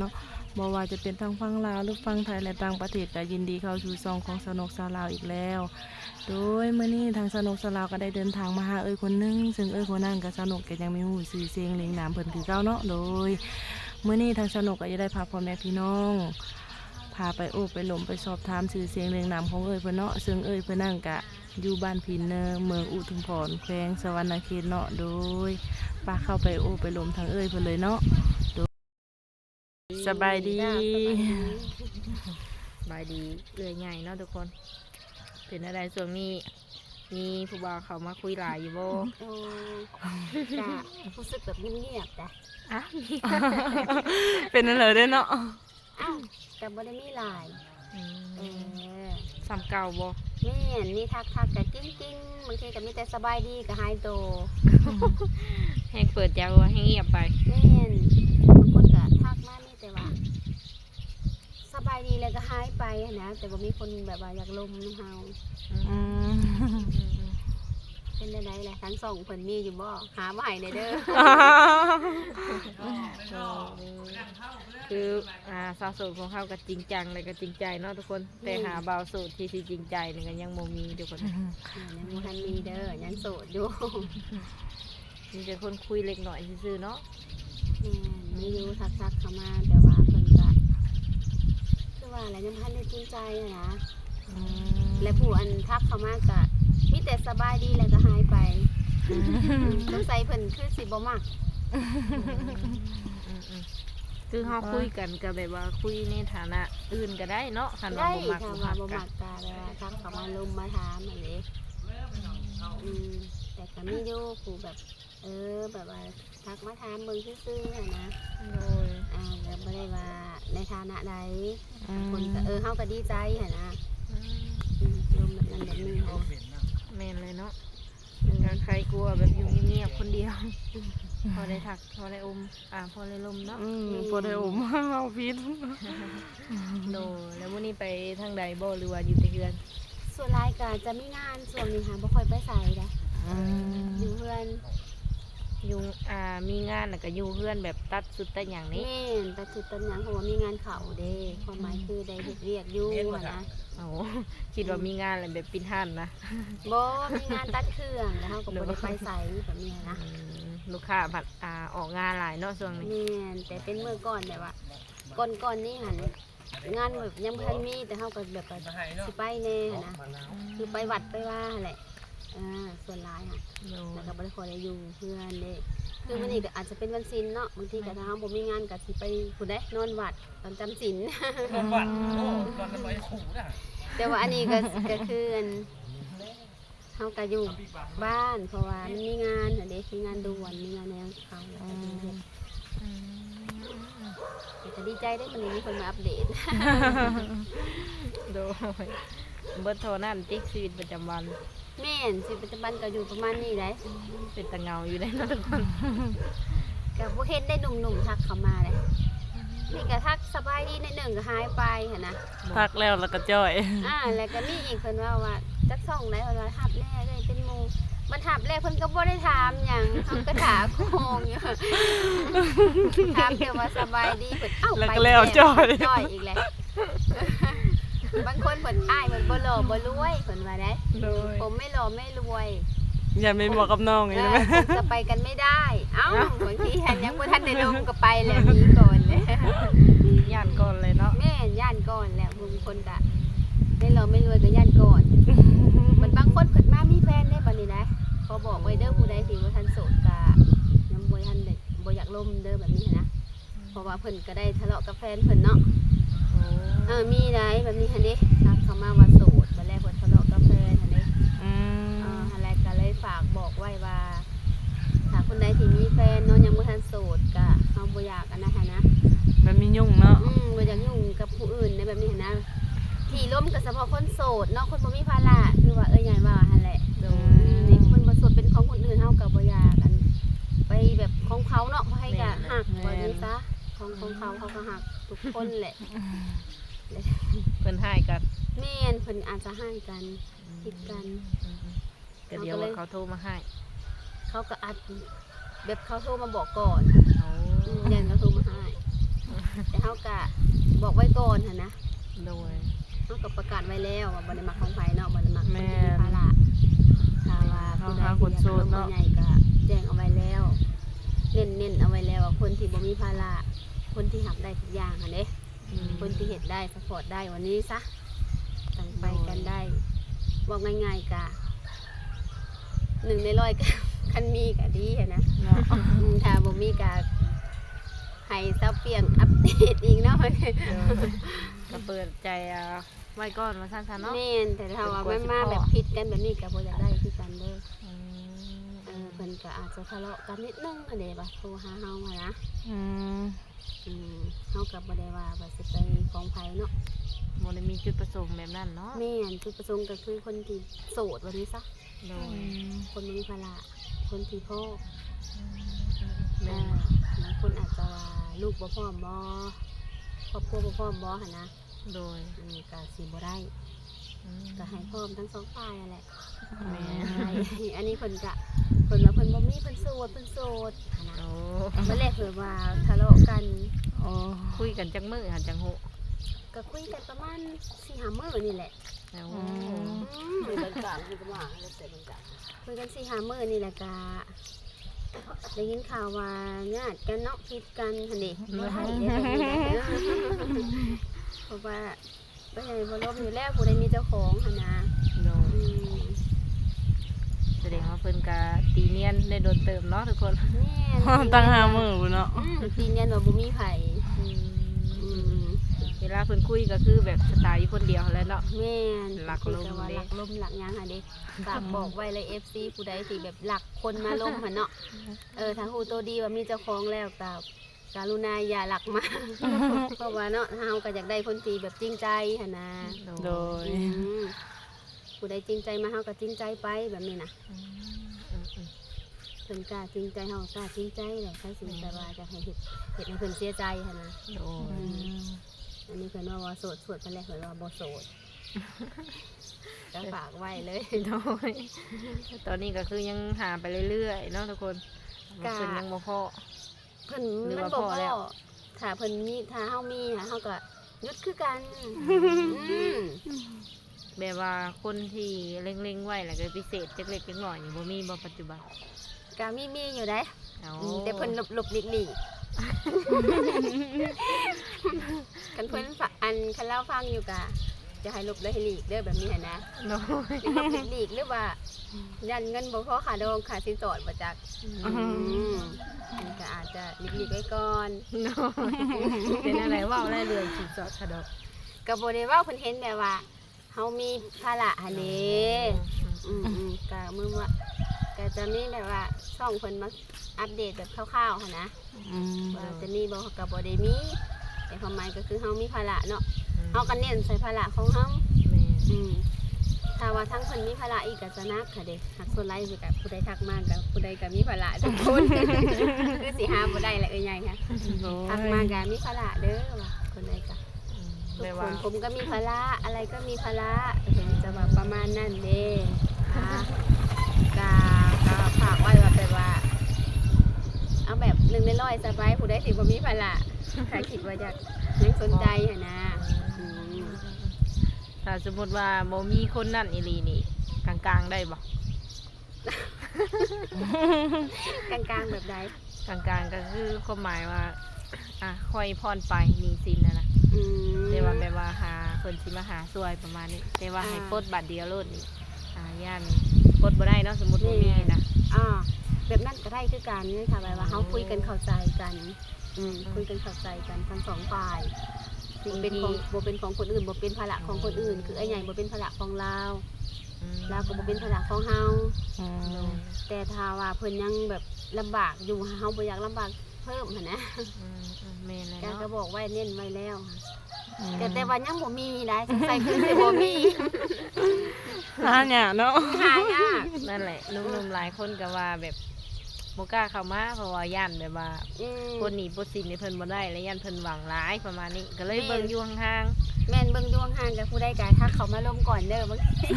เนาะบ่ว่าจะเป็นทางฝั่งลาวหรือฝั่งไทยและต่างประเทศก็ยินดีเข้าสู่ซองของสนุกสาวลาวอีกแล้ว โดยเมื่อนี้ทางสนุกสาวลาวก็ได้เดินทางมาหาเอ้ยคนนึงซึ่งเอ้ยคนนั้นก็สนุกก็ยังมีหูสื่อเสียงเลียงนามเพิ่นคือเก่าเนาะโดยเมื่อนี้ทางสนุกก็จะได้พาพ่อแม่พี่น้องพาไปโอบไปหลมไปสอบถามสื่อเสียงเรียงนามของเอ้ยเพื่อนเนาะซึ่งเอ้ยเพื่อนนั่งกะอยู่บ้านพินเนอร์เมืองอุทุมพรแขวงสวรรณเขตเนาะโดยปาเข้าไปโอบไปหลมทางเอ้ยเพื่อนเลยเนาะ สบายดีสบายดีเอื่อยใหญ่เนาะทุกคน เป็นอะไรส่วนนี้มีผู้บ่าวเขามาคุยหลายอยู่บ่โอ้จ้ะรู้สึกแบบเงียบๆจ้ะอะมีเป็นนั่นเลยเด้อเนาะอ้าวแต่บ่ได้มีหลายอืเอมอสำเก่าบ่แม่นมีทักทักๆกับกิ้งกิ้งๆบางทีก็มีแต่สบายดีกับหายโตแห้งเปิดยาวให้เงียบไป แม่นบางคนก็ทักมานี่แต่ว่า สบายดีแล้วก็หายไปหั้นนะ แต่ว่ามีคนแบบว่าอยากลมน้ำเฮาอืมเป็นได้ไดแหละทั้งสองเพิ่นมีอยู่บ่หามาให้ได้เด้อคืออ่าสาวโสดของเขาก็จริงจังเลยก็จริงใจเนาะทุกคน แต่หาบ่าวโสดที่สิจริงใจนี่ก็ยังบ่มีทุกคนยังบ่ทันมีเด้อยังโสดอยู่มีแต่คนคุยเล็กหน่อยซื่อๆเนาะ แม่นมีอยู่ทักทักๆเข้ามาแต่ว่าเพิ่นก็คือ ว่าอะไรยังพันได้จริงใจอะนะอืมและผู้อันทักเข้ามาก็มีแต่สบายดีแล้วก็หายไปสงสัยเพิ่นคือสิบ่มักอืมๆคือเขาคุยกันก็แบบว่าคุยในฐานะอื่นก็ได้เนาะคันว่าได้บ่มักถ้าบ่ว่ามักบ่กัมันกก็แบบว่าทักเข้ามาลุมมาถามอันนี้อืมแต่ก็มีอยู่ผู้แบบ เออแบบว่าทักมาถามเบิ่งซื่อๆอะนะโดยอ่าแล้วบ่ได้ว่าในฐานะใดอืคนมก็เออเฮาก็ดีใจหั่นนะอืมลมแบบนั้นแบบนี้ค่ะแม่นเลยเนาะก็ใครกลัวแบบอยู่เงียบๆคนเดียว พอได้ทักพอได้อมอ่าพอได้ลมเนาะอืมพอได้อม เอาพิษโดแล้ววันนี้ไปทางใดบ่หรือว่าอยู่แต่เฮือนส่วนรายก็จะมีงานส่วนนี้ค่ะบ่ค่อยไปใส่นะอืมอยู่เพื่อน อยู่อ่ามีงานแล้วก็อยู่เฮือนแบบตัดสุดแต่อย่างนี้แม่นแต่จุดต้นหยังเพราะว่ามีงานเขาเด้ความหมายคือได้เฮ็ดเรียกอยู่อะนะโอ้คิดว่ามีงานอะไรแบบปินหันนะบ่มีงานตัดเครื่องแล้วเฮาก็บ่ได้ไปใส่แบบนี้นะอืมลูกค้าผัดอ่าออกงานหลายเนาะช่วงนี้แม่นแต่เป็นเมื่อก่อนแบบว่าก่อนๆนี่หั่นงานแบบยังบ่ทันมีแต่เฮาก็แบบว่าสิไปแน่หั้นนะคือไปวัดไปว่าหั่นแหละ อ่าส่วนหลายค่ะโดแล้วก็บ่ได้ขอได้อยู่เพื่อนเด้คือมื้อนี้ก็อาจจะเป็นวันศีลเนาะบางทีก็ถ้าเฮาบ่มีงานก็สิไปผู้ใดนอนวัดตอนจำศีลวัดโอ้ตอนนั้นไปขู่น่ะแต่ว่าอันนี้ก็ก็คืออันเฮาก็อยู่บ้าน เพราะว่ามันมีงานอันนี้มีงานด่วนมีงานแนวเขาแล้วก็ดีเฮ็ดอืม แต่ก็ดีใจได้มันมีคนมาอัปเดต โดยเบิดโทรนั่นติ๊กชีวิตประจำวัน แม่นสิปัจจุบันก็อยู่ประมาณนี้ได้เป็นตะเงาอยู่ได้เนาะทุกคนก็บ่เห็นได้หนุ่มๆทักเข้ามาเลยนี่ก็ทักสบายดีในอยหนึ่งก็หายไปหั่นนะพักแล้วแล้วก็จ่อย อ่าแล้วก็มีอีกเพิ่นว่าว่าจักส่องได้เพิ่นว่าทับแน่เลยเป็นหมู่มันทับแล้วเพิ่นก็บ่ได้ถามหยังเขาก็ถามโคงอยู่ถามเกี่ยวว่าสบายดีเพิ่นเอ้าแล้วไปก็แล้วจ่อย จ่อยอีกแล้ว บางคนเพิ่นอ้ายเพิ่นบ่หล่อบ่รวยเพิ่นว่าได้โดยผมไม่หล่อไม่รวยอย่าไม่เหมาะกับน้องเออีกอไหมจะไปกันไม่ได้ เอ้าบางทีหันยังบ่ทันได้ลงก็ไปแล้วหนีก่อนเลยย่านก่อนเลยเนาะแม่ย่านก่อนแหละบางคนก็ไม่หล่อไม่รวยก็ย่านก่อนมันบางคนเพิ่นมามีแฟนได้บัดนี้นะขอบอกไว้เด้อผู้ใดที่บ่ทันโสดก็ยังบ่ทันได้บ่อยากล่มเด้อแบบนี้นะเพราะว่าเพิ่นก็ได้ทะเลาะกับแฟนเพิ่นเนาะโอ้ เออมีได้แบบนี้หั่นเด้ทักเข้ามาว่าโสดบัดแรกเพิ่นทะเลาะกับแฟนหั่นเด้อืมเอ่ออะไรก็เลยฝากบอกไว้ว่าถ้าคนใดที่มีแฟนเนาะยังบ่ทันโสดก็เฮาบ่อยากอันนะฮะนะมันมียุ่งเนาะอืมบ่อยากยุ่งกับผู้อื่นในแบบนี้หั้นนะที่ร่มก็เฉพาะคนโสดเนาะคนบ่มีภาระคือว่าเอ้ยใหญ่ว่าหั่นแหละโดอืยมนี่คนบ่โสดเป็นของคนอื่นเฮาก็บ่อยากกัน ไปแบบของเขาเนาะบ่ให้ก็หักว่านี้ซะของของเขาเขาก็หักทุก คนแหละเพิ่นให้กันแม่นเพิ่นอาจจะให้กันผิดกันก็เดี๋ยวว่าเขาโทรมาให้ เขาก็อัดแบบเขาโทรมาบอกก่อนโอ้อืมยันเขาโทรมาให้แต่เฮาก็บอกไว้ก่อนหั่นนะโดยเฮาก็ประกาศไว้แล้วว่าบ่ได้มักของไผเนาะบ่ได้มักคนแม่ที่มีนภาระถ้าว่าเฮาผู้ใดหาที่คนโสดอยากเนาะลงใหญ่ก็แจ้งเอาไว้แล้ว เน้นเน้นเอาไว้แล้วว่าคนที่บ่มีภาระ คนที่รับได้ทุกอย่างหั่นเด้อืมคนที่เฮ็ดได้สปอร์ตได้วันนี้ซะตั้งไปกันได้บอกง่ายๆกะหนึ่งในร้อยก็คันมีก็ดีหั้นนะเนาะอืมถ้าบ่มีก็ให้เซาเปียงอัปเดตอีกเนาะก็เปิดใจอะไว้ก่อนมาสั้นๆเนาะแม่นแต่ถ้าว่าเป็นมันกลัวสิมาพ่อแบบผิดกันแบบนี้ก็บ่อยากได้คือกันเด้ออืมเออเพิ่นก็อาจจะทะเลาะกันนิดนึงอันเด้บ่ะโทรหาเฮามานะ อืมอืมเฮาก็บ่ได้ว่าว่าสิไปของไผเนาะบ่ได้มีจุดประสงค์แบบนั้นเนาะแม่นจุดประสงค์ก็คือคนที่โสดวันนี้ซะโดอืยมคนบ่มีภาระคนที่พ่อแม่บางคนอาจจะว่าลูกบ่พร้อมบ่ครอบครัวบ่พร้อมบ่หั่นนะโดยอืมก็สิบ่ได้อืมก็ให้พร้อมทั้งสองฝ่ายนั่นแหละแม่ใช่อันนี้เพิ่นก็ เพิ่นว่าเพิ่นบ่มีเพิ่นโสดเพิ่นโสดหั่นนะโอ้เมื่อแรกเพิ่นว่าทะเลาะกันโอ้คุยกันจังมือหันจังโหก็คุยกันประมาณ4-5มื้อนี่แหละโอ้อืมคุยกันกลางคุยกันมาแล้วแต่มันกลางคุยกัน4-5มื้อนี่แหละก็ได้ยินข่าวว่าญาติกันเนาะผิดกันหั่นนี่บ่ได้เด้แบบนี้นะเพราะว่าก็ยังบ่ลบอยู่แล้วผู้ใดมีเจ้าของหั่นนะโดยอืม แสดงว่าเพิ่นก็ตีเนียนได้โดนเติมเนาะทุกคน แม่นตั้งหามือพุ่นเนาะอืมตีเนียนว่าบ่มีไผอือืมมเวลาเพิ่นคุยก็คือแบบสไตล์อยู่คนเดียวแหล้วเนาะ แม่นหลักลมคือว่าเด้ หลักลมหลักหยังหั่นเด้ฝากบอกไว้เลย FC ผู้ใดที่แบบหลักคนมาลมหั่นเนาะเออถ้าฮู้ตัวดีว่ามีเจ้าของแล้วก็การุณาอย่าหลักมาเพราะว่าเนาะเฮาก็อยากได้คนที่แบบจริงใจหั่นนะโดยอืม ผู้ใดจริงใจมาเฮาก็จริงใจไปแบบนี้นะอืมอืมอืมเพิ่นกล้าจริงใจเฮากล้าจริงใจแหละใครสิแต่ว่าจะให้เฮ็ดเฮ็ดให้เพิ่นเสียใจหั่นนะโดยอันนี้เพิ่นว่าว่าโสดโสดเพิ่นแรกเพิ่นว่าบ่โสดก็ฝากไว้เลยโดยตอนนี้ก็คือยังหาไปเรื่อยๆเนาะทุกคนกะเพิ่นยังบ่พอเพิ่นหรือมันว่าบ่พอพแล้อวถ้าเพิ่นมีถ้าเฮามีน่ะเฮาก็หยุดคือกันอืม แบบว่าคนที่เล็งๆไว้แล้วก็พิเศษจักเล็กจักน้อยนี่บ่มีบ่ปัจจุบันก็มีมีอยู่เด้เอาอืมแต่เพิ่นหลบหลบหลีกหลีกกันเพิ่นฝะอันคันเล่าฟังอยู่กะจะให้หลบเลยให้หลีกเด้อแบบนี้หั่นนะโดยหลบหลีกๆหรือว่ายันเงินบ่พอขาดองขาสินสอดบ่จักอือืมมันก็อาจจะหลีกๆไว้ก่อนโดยเป็นอะไรเว้าได้เรื่องสินสอดขะดอกก็บ่ได้เว้าเพิ่นเห็นแบบว่า เฮามีภาระหั่นเด้อืมๆก็มือว่าก็จะมีแบบว่าช่องเพิ่นมาอัปเดตแบบคร่าวๆหั่นนะอืมว่าจะมีบ่ก็บ่ได้มีแต่ความหมายก็คือเฮามีภาระเนาะเฮาก็เน้นใส่ภาระของเฮาแม่อืมถ้าว่าทั้งคนมีภาระอีกก็จะนักค่ะเด็กหักส่วนไรสิกับผู้ใดทักมากกับผู้ใดก็มีภาระทุกคน คือสิหาบ่ได้แหละเอ้ยใหญ่ค่ะโดยทักมาก็มีภาระเด้อว่ะคนใดก็ ทุแบกบคว่านผมก็มีภาระอะไรก็มีภาระเห็นจะแบบประมาณนั้นเด้ค่ะกาก็ฝากไว้ว่าแบบว่า เอาแบบหนึ่งในร้อยสบายผู้ใดสิบ่มีภาระถ้าคิดว่าอยากยังสนใจหั่นนะอืมถ้าสมมติว่าบ่มีคนนั่นอีหลีนี่กลางๆได้บ่กลางๆแบบใดกลางๆก็คือความหมายว่า อะค่อยพรไปมีสินนะนะอืม แต่ว่าแบบว่าหาคนสิมาหาช่วยประมาณนี้แต่ว่าอ่า ให้ปลดบัตรเดียวโลดนี่อ่าย่านปลดบ่ได้เนาะสมมุติว่ามีนะ อ่าแบบนั้นก็ได้คือกันค่ะแบบว่าเขาคุยกันเข้าใจกัน อืมคุยกันเข้าใจกันทั้งสองฝ่ายบ่เป็นของบ่เป็นของคนอื่นบ่เป็นภาระของคนอื่น คือไอ้ใหญ่บ่เป็นภาระของเราอืมเราก็บ่เป็นภาระของเฮาอืมแต่ถ้าว่าเพิ่นยังแบบลำบากอยู่เฮาบ่อยากลำบาก เพิ่มหั่นนะอืมอืมแม่นเลยแกก็เนาะบอกไว้เน้นไว้แล้วค่ะอืมแต่แต่ว่ายังบ่มีได้สงสัยคือสิบ่มีหาเนี่ยเนาะหายากนั่นแหละหนุ่มๆหลายคนก็ว่าแบบบ่กล้าเข้ามาเพราะว่าย่านแบบว่า อืม คนหนีบ่สินในเพิ่นบ่ได้และย่านเพิ่นหวังร้ายประมาณนี้ ก็เลยแม่นเบิ่งอยู่ห่างแม่นเบิ่งดวงห่างกับผู้ใดก็ทักเขามาลมก่อนเด้อบางที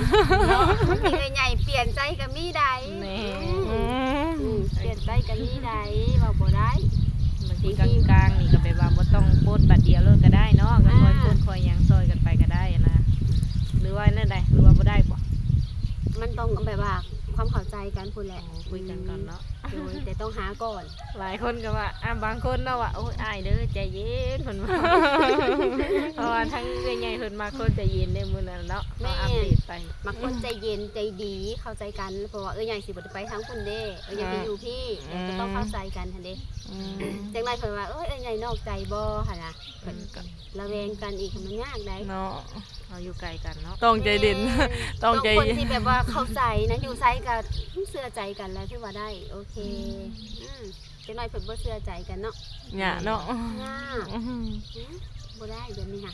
เนาะบางทีไอ้ใหญ่เปลี่ยนใจก็มีได้ๆแม่อืมอืมเปลี่ยนใจก็มีได้เว้าบ่ได้ บางทีที่กลางๆนี่ก็แบบว่าบ่ต้องโพสต์บัดเดียวเลยก็ได้เนาะก็ค่อยโพสต์ค่อยหยังซอยกันไปก็ได้นะ หรือว่านั่นใดหรือว่าบ่ได้บ่มันต้องแบบว่าความเข้าใจกันพูดแหละคุยกันก่อนเนาะ โดยแต่ต้องหาก่อนหลายคนก็ว่าอะบางคนเนาะว่าโอ้ยอายเด้อใจเย็นเพิ่นว่าเพราะว่าทั้งใหญ่ๆเพิ่นมาคนใจเย็นในมื้อนั้นเนาะก็อัปเดตไปมักคนใจเย็นใจดีเข้าใจกันเพราะว่าเอ้ยใหญ่สิบ่ได้ไปทางคุณเด้เอ้ยใหญ่ไปอยู่พี่ก็ต้องเข้าใจกันทันเด้อืมจังไรเพิ่นว่าเอ้ยเอ้ยใหญ่นอกใจบ่หั่นน่ะเพิ่นก็ระแวงกันอีกมันยากได้เนาะเราอยู่ไกลกันเนาะต้องใจเด่นต้องใจคนที่แบบว่าเข้าใจนะอยู่ไซกันเชื่อใจกันแล้วที่ว่าได้โอเคอืมจังไรเพิ่นบ่เชื่อใจกันเนาะเนี่ยเนาะยากอื้อหืออืมบ่ได้เดี๋ยวนี้ค่ะ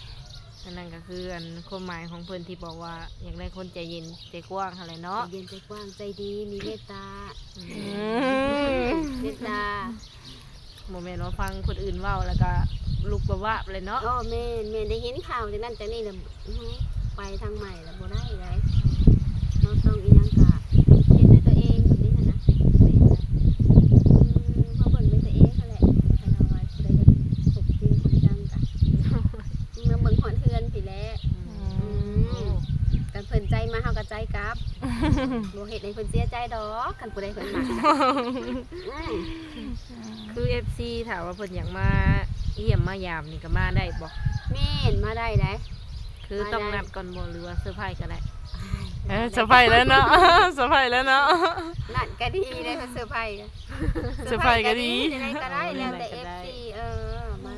อันนั้นก็คืออันความหมายของเพิ่นที่บอกว่าอยากได้คนใจเย็นใจกว้างอะไรใจเนาะเย็นใจกว้างใจดีมีเมตตาอืมอืมเมตตาโมเมนต์ว่าฟังคนอื่นเว้าแล้วก็ลุกบว่าบเลยเนาะโอ้แม่นแม่นได้ยินข่าวจากนั้นจากนี้แล้วอื้อหือไปทางใหม่แล้วบ่ได้เลยเราต้องอีหยังกะเห็นด้วยตัวเองแบบนี้หั้นนะแม่นนะอืมเพราะเบิ่งด้วยตัวเองนั่นแหละแต่เราว่าผู้ใดจะตกจริงตกจังกะเมื่อเบิ่งหอนเทือนพี่แหล้ว อืม กันเพิ่นใจมาเฮาก็ใจกลับ บ่เฮ็ดให้เพิ่นเสียใจดอกคันผู้ใดเพิ่นมักกะอืมคือ FC ถามว่าเพิ่นอยากมาเยี่ยมมายามนี่ก็มาได้บ่แม่นมาได้ได้คือต้องนัดก่อนบ่หรือว่าเซอร์ไพรส์ก็ได้เออสะพายแล้วเนาะ สะพายแล้วเนาะ นั่นก็ดีได้เพิ่นเซอร์ไพรส์กันเซอร์ไพรส์ก็ดีจะได้ก็ได้แล้วแต่ FC เออมา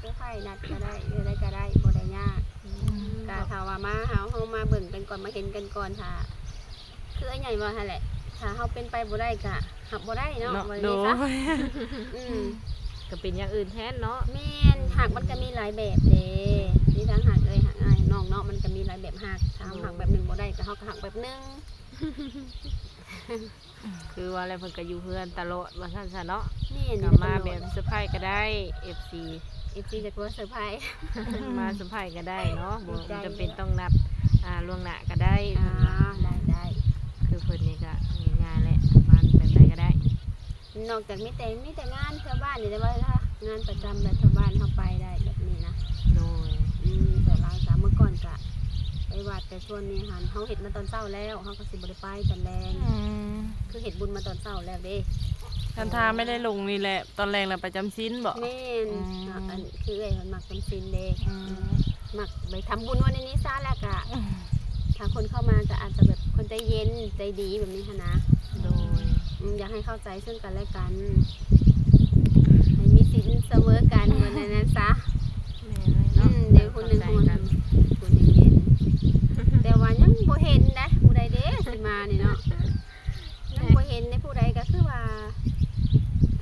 เซอร์ไพรส์นัดก็ได้เออได้ก็ได้บ่ได้ยากก็ถ้าว่ามาเฮาเฮามาเบิ่งกันก่อนมาเห็นกันก่อนถ้า คือไอ้ใหญ่ว่าหั่นแหละ ถ้าเฮาเป็นไปบ่ได้ก็หับบ่ได้เนาะเนาะว่าโดนี้ยซะอืมก็เป็นอย่างอื่นแทนเนาะแม่นหักมันก็มีหลายแบบเด้มีทั้งหักเอ้ยหักอ้ายน้องเนาะมันก็มีหลายแบบหักถ้าเฮาหักแบบหนึงบ่ได้ก็เฮาก็หักแบบหนึงคือว่าอะไรเพิ่นก็อยู่เพื่อนตลอดว่าซั่นซะเนาะนี่ก็มาแบบเซอร์ไพรส์ก็ได้ FC เอฟซีจะกลัวเซอร์ไพรส์ มาเซอร์ไพรส์ก็ได้เนาะบ่ดีใจ จำเป็นต้องนัดอ่าล่วงหน้าก็ได้อ่าได้ได้ คือเพิ่นนี่ก็ง่ายๆแหละมาแบบใดก็ได้ นอกจากมีแต่มีแต่งานชาวบ้านนี่แต่ว่าถ้างานประจำแบบชาวบ้านเฮาไปได้แบบนี้นะโดยอืมแต่หลายสามเมื่อก่อนก็ไปวัดแต่ช่วงนี้หันเฮาเฮ็ดมาตอนเช้าแล้วเฮาก็สิบ่ได้ไปตอนแรงอืมคือเฮ็ดบุญมาตอนเช้าแล้วเด้ทันทาไม่ได้ลงนี่แหละ ตอนแรงเราไปจำชิ้นบ่ แม่นอืม อะอันคือเอ้ยมันมักจำศีลเด้อืมมักไปทำบุญวันนี้ซะแล้วก็ถ้าคนเข้ามาก็อาจจะแบบคนใจเย็นใจดีแบบนี้หั้นนะโดย อืมอยากให้เข้าใจซึ่งกันและกัน ให้มีศีลเสมอกันเหมือนในนั้นซะแม่นเลยอืเนาะมเดี๋ยวคนหนึ่งคนหนึ่งคนหนึ่งเย็นแต่ว่ายังบ่เห็นนะผู้ใดเด้สิมานี่เนาะยังบ่เห็นในผู้ใดก็คือว่า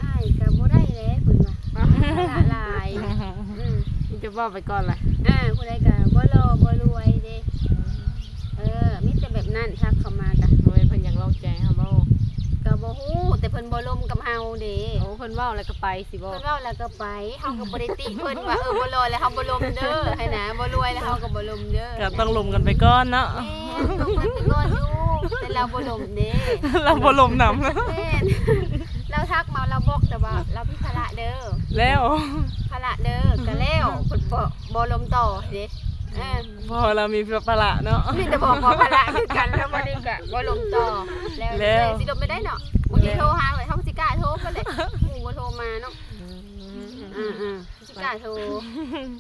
อ้ายก็บ่ได้แล้วเพิ่นว่าละลายอืมมันจะบอกไปก่อนล่ะอ่าผู้ใดก็บ่รอบ่รวยเด้เออมีแต่แบบนั้นทักเข้ามาก็ โดยเพิ่นอยากลองใจเฮาบ่ ก็บ่ฮู้แต่เพิ่นบ่ลมกับเฮาเด้ โอ้เพิ่นเว้าแล้วก็ไปสิบ่เพิ่นเว้าแล้วก็ไปเฮาก็บ่ได้ติเพิ่นว่าเออบ่รอแล้วเฮาบ่ลมเด้อให้นะบ่รวยแล้วเฮาก็บ่ลมเด้อก็ต้องลมกันไปก่อนเนาะแม่นต้องเพิ่นไปก่อนอยู่แต่เราบ่ลมเด้เราบ่ลมนำแม่นเราทักมาเราบอกแต่ว่าเราพิภาระเด้อแล้วภาระเด้อก็แล้วเพิ่นบ่บ่ลมต่อเด้เออพอเรามีประหละเนาะมีแต่บอกว่าภาระคือกันแล้วบ่ได้ก็บ่ลมต่อแล้วแล้วสิลมไม่ได้เนาะ บ่สิโทรหาไว้เฮาสิกล้าโทรเพิ่นเลยหมู่บ่โทรมาเนาะอืมอือๆสิกล้าโทร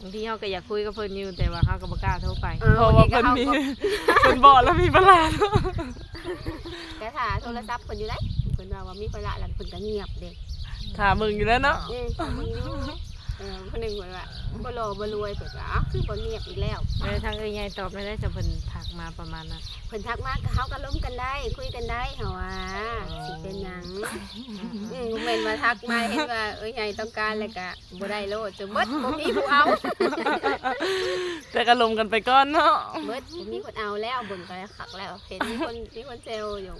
บางทีเฮาก็อยากคุยกับเพิ่นอยู่แต่ว่าเฮาก็บ่กล้าโทรไป เออเพราะว่าเพิ่นมีเพิ่นบอกแล้วมีประหละเนาะแต่ถ้าโทรศัพท์เพิ่นอยู่ไดเพิ่นว่าว่ามีภาระแล้วเพิ่นก็เงียบเด้ ถามมึงอยู่แล้วเนาะ อืมมึง อยู่เออคนหนึ่งคนว่าบ่รอบ่รวยเพิ่นว่าอ้าวคือบ่เงียบอีกแล้วแล้วทางเอ้ยใหญ่ตอบไม่ได้จะเพิ่นทักมาประมาณนั้นเพิ่นทักมาก็เฮาก็ล้มกันได้ คุยกันได้เฮาว่าสิเป็นหยังอืมบ่แม่นว่าทักมาเห็นว่าเอ้ยใหญ่ต้องการแล้วก็บ่ได้โลดจะเบิดบ่มีผู้เอาแต่ก็ลมกันไปก่อนเนาะเบิดบ่มีคนเอาแล้วเบิ่งก็แล้วคักแล้วเห็นมีคนมีคนเซลอยู่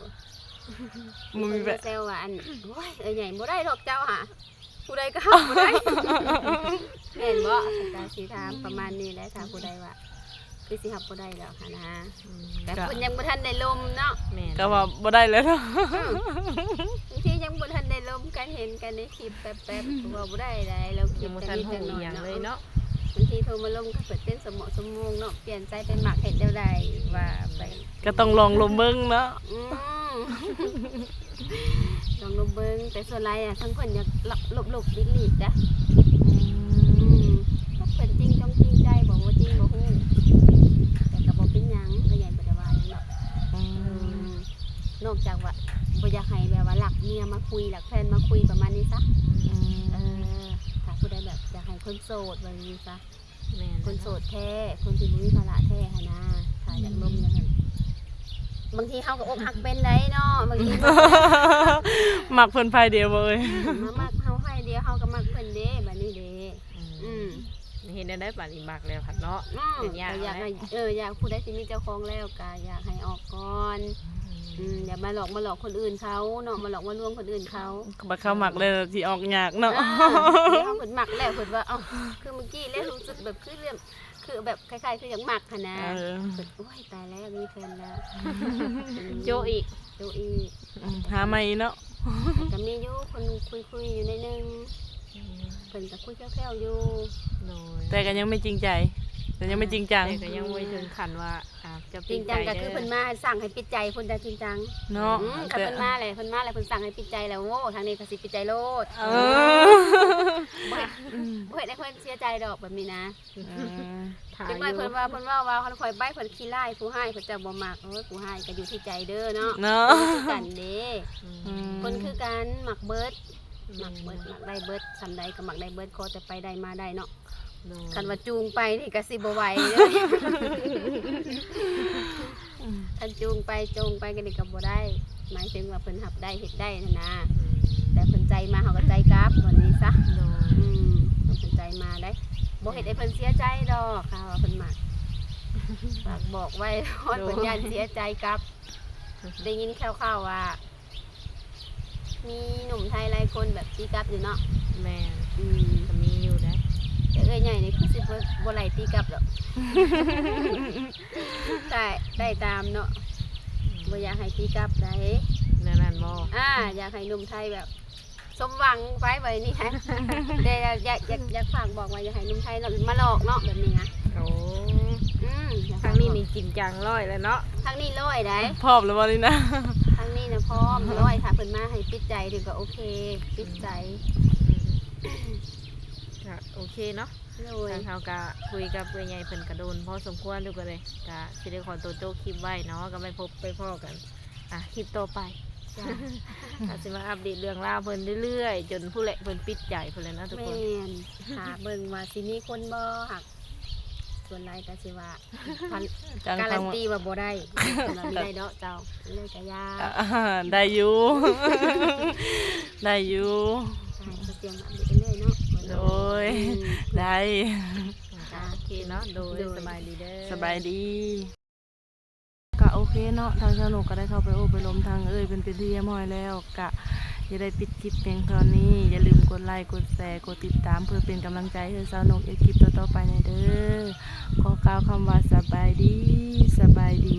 มันมีคแบนบเซลว่าอันโอ้ยเอ้ยใหญ่บ่ได้ดอกเจ้าหะ ผู้ใดก็เฮาบ่ได้แม่นบ่ก็สิถามประมาณนี้แหละถ้าผู้ใดว่าคือสิหับบ่ได้แล้วค่ะนะอืมแต่ก็เพิ่นยังบ่ทันได้ลมเนาะแม่นก็ว่าบ่ได้เลยเนาะบางทียังบ่ทันได้ลมกันเห็นกันในคลิปแป๊บๆว่าบ่ได้ได้เราคิยัดงบ่กัทันนนิดฮู้จังหอีน่อยหยังเลยเนาะเนาะบางทีโทรมาลมก็เปิดเต้นสมองสมวงเนาะเปลี่ยนใจเป็นหมักเห็ดเดียวใดว่าไปก็ต้องลองลมเบิ่งเนาะอืมลองลม เบิ้งแต่ส่วนไรอะทั้งคนอยากหลบหลบหลบลิลิดนะอืมก็เพิ่นจริงจ้องจริงใจบอกว่าจริงบ่ฮู้แต่ก็บ่เป็นหยังก็ใหญ่บ่ได้ว่าหยังเนาะอือืมมนอกจากว่าบ่อยากให้แบบว่าหลักเมียมาคุยหลักแฟนมาคุยประมาณนี้ซะอืมเออถ้าผู้ใดแบบอยากให้คนโสดแบบนี้ซะแม่นคนโสดแท้คนที่บ่มีภาระแท้หนนะถ้าอยากลมอย่างนั้น บางทีเฮาก็อกหักเป็นได้เนาะบางทีมักเพิ่นภายเดียวบ่เอ้ยมามักเฮาให้เดียวเฮาก็มักเพิ่นเด้บัดนี้เด้อือืมมเห็นได้ได้ป่านนี้มักแล้วค่ะเนาะอืมเป็นยากก็อยากไหมให้เอออยากผู้ใดที่มีเจ้าของแล้วก็อยากให้ออกก่อนอืมอย่ามาหลอกมาหลอกคนอื่นเขาเนาะมาหลอกมาลวงคนอื่นเขาบัดเข้ามักเลยสิออกยากเนาะอ่าเดี๋ยวเขาเพิ่นมักแล้วเพิ่นว่าเอ้าคือเมื่อกี้แล้วรู้สึกแบบคือเรื่อง คือแบบคล้ายๆคืออย่างมักหั่นนะเออเพิ่นโอ้ยตายแล้วมีแฟนแล้วโจอีกโจอีกอืมหาใหม่เนาะก็มีอยู่คนคุยคุยๆอยู่ในนึงเพิ่นก็คุยแค่วๆอยู่ โดยแต่ก็ยังไม่จริงใจ แต่ยังไม่จริงจัง แต่ก็ยังไม่ถึงขั้นว่าอ่า จะจปิริดงใจจังก็เด้คือเพิ่นมาสั่งให้ปิดใจเพิ่นได้จริงจังเนาะอืมคันแต่เพิ่นมาเลยเพิ่นมาเลยเพิ่นสั่งให้ปิดใจแล้วโอ้ทางนี้ก็สิปิดใจโลดเออบ่เฮ็ดบ่เฮ็ดให้เพิ่นเสียใจดอกแบบนี้นะเออถ่าจังอได๋ยู่เพิ่นว่าเพิ่นว่าว่าคันข่อยไปเพิ่นขี้ร้ายผู้ให้เพิ่นจะบ่มักโอ้ยผู้ให้ก็อยู่ที่ใจเด้อเนาะเนาะคนคือกันเด้อืมอืมคนคือกันมักเบิดมักเบิดมักได้เบิดซำใดก็มักได้เบิดขอแต่ไปได้มาได้เนาะโดย คันว่าจูงไปนี่ก็สิบ่ไหวเด้อคันจูงไปจูงไปก็นี่ก็บ่ได้ หมายถึงว่าเพิ่นหับได้เฮ็ดได้นั่นนะอืมแต่เพิ่นใจมาเฮาก็ใจกลับวันนี้ซะโดยอืมเพิ่นใจมาได้บ่เฮ็ดให้เพิ่นเสียใจดอกค่ะว่าเพิ่นมักฝากบอกไว้ว่าเพิ่นย่านเสียใจกลับ ได้ยินข่าวๆว่ามีหนุ่มไทยหลายคนแบบตีกลับอยู่เนาะแม่นอืมก็มี อยู่นะแต่เอ้ยใหญ่นี่คือสิบ่บ่ไหลตีกลับหรอกได้ได้ตามเนาะบ่อยากให้ตีกลับได้นั่นนั่นบ่ อ่าอยากให้หนุ่มไทยแบบ สมหวังไว้ไว้นี่ฮะแต่อยากอยากอยากอยากฝากบอกว่าอยากให้หนุ่มไทยเรามาหลอกเนาะแบบนี้นะโอ้อืมอยากทางนี้นี่จริงจังร้อยแล้วเนาะทางนี้ร้อยได้ พร้อมแล้วบ่นี่นะทางนี้นะพร้อมร้อยค่ะเพิ่นมาให้ปิดใจถึงก็โอเค ปิดใจอืมก็โอเคเนาะ เลยทางเขาก็คุยกับเพื่อนใหญ่เพิ่นกระโดนพอสมควรดูกันเลยก็สิได้ขอตัวโจกคลิปไว้เนาะก็ไม่พบไปพ่อกัน อะคลิปต่อไปจ้ะอาจจะมาอัปเดตเรื่องราวเพิ่นเรื่อยๆ จนผู้เละเพิ่นปิดใจเพิ่นเลยนะทุกแมคนนหาเบิ่งว่าสิมีคนบ่หักส่วนไรก็สิว่าพันจังการัทางนตีว่าบ่ได้สำหรับมีได้ดอกเจ้าเลยก็ยาอ่าได้อยู่ ได้อยู่ ใช่ก็เตรียมอัปเดตไปเรื่อยเนาะ โดยอืมได้อะโอเคเนาะโดยโดยสบายดีเด้อสบายดี ก็โอเคเนาะทางสนุกก็ได้เข้าไปโอ้ไปลมทางเอ้ยเป็นเป็นที่เรียบร้อยแล้วกะอย่าได้ปิดคลิปเพียงเท่านี้ อย่าลืมกดไลค์กดแชร์กดติดตามเพื่อเป็นกำลังใจให้สนุกอีกคลิปต่อๆไปในเด้อขอกล่าวคำว่าสบายดีสบายดี